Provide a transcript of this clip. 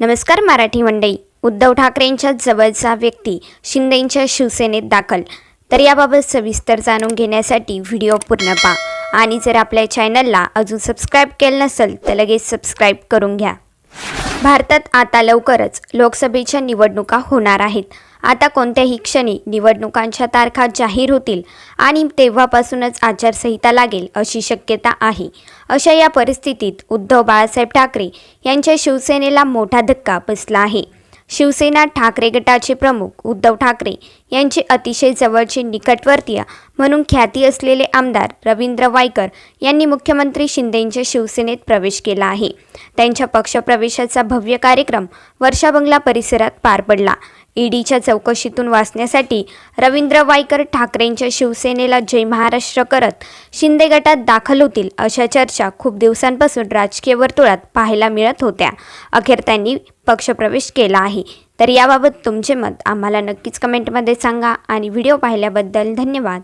नमस्कार मराठी मंडळी. उद्धव ठाकरेंच्या जवळचा व्यक्ती शिंदेंच्या शिवसेनेत दाखल. तर याबाबत सविस्तर जाणून घेण्यासाठी व्हिडिओ पूर्ण पहा. आणि जर आपल्या चॅनलला अजून सबस्क्राईब केलं नसेल तर लगेच सबस्क्राईब करून घ्या. भारतात आता लवकरच लोकसभेच्या निवडणुका होणार आहेत. आता कोणत्याही क्षणी निवडणुकांच्या तारखा जाहीर होतील आणि तेव्हापासूनच आचारसंहिता लागेल अशी शक्यता आहे. अशा या परिस्थितीत उद्धव बाळासाहेब ठाकरे यांच्या शिवसेनेला मोठा धक्का बसला आहे. शिवसेना ठाकरे गटाचे प्रमुख उद्धव ठाकरे यांचे अतिशय जवळचे निकटवर्तीय म्हणून ख्याती असलेले आमदार रवींद्र वायकर यांनी मुख्यमंत्री शिंदेंच्या शिवसेनेत प्रवेश केला आहे. त्यांच्या पक्षप्रवेशाचा भव्य कार्यक्रम वर्षा बंगला परिसरात पार पडला. ईडीच्या चौकशीतून वाचण्यासाठी रवींद्र वायकर ठाकरेंच्या शिवसेनेला जय महाराष्ट्र करत शिंदे गटात दाखल होतील अशा चर्चा खूप दिवसांपासून राजकीय वर्तुळात पाहायला मिळत होत्या. अखेर त्यांनी पक्षप्रवेश केला आहे. तर याबाबत तुमचे मत आम्हाला नक्कीच कमेंटमध्ये सांगा आणि व्हिडिओ पाहिल्याबद्दल धन्यवाद.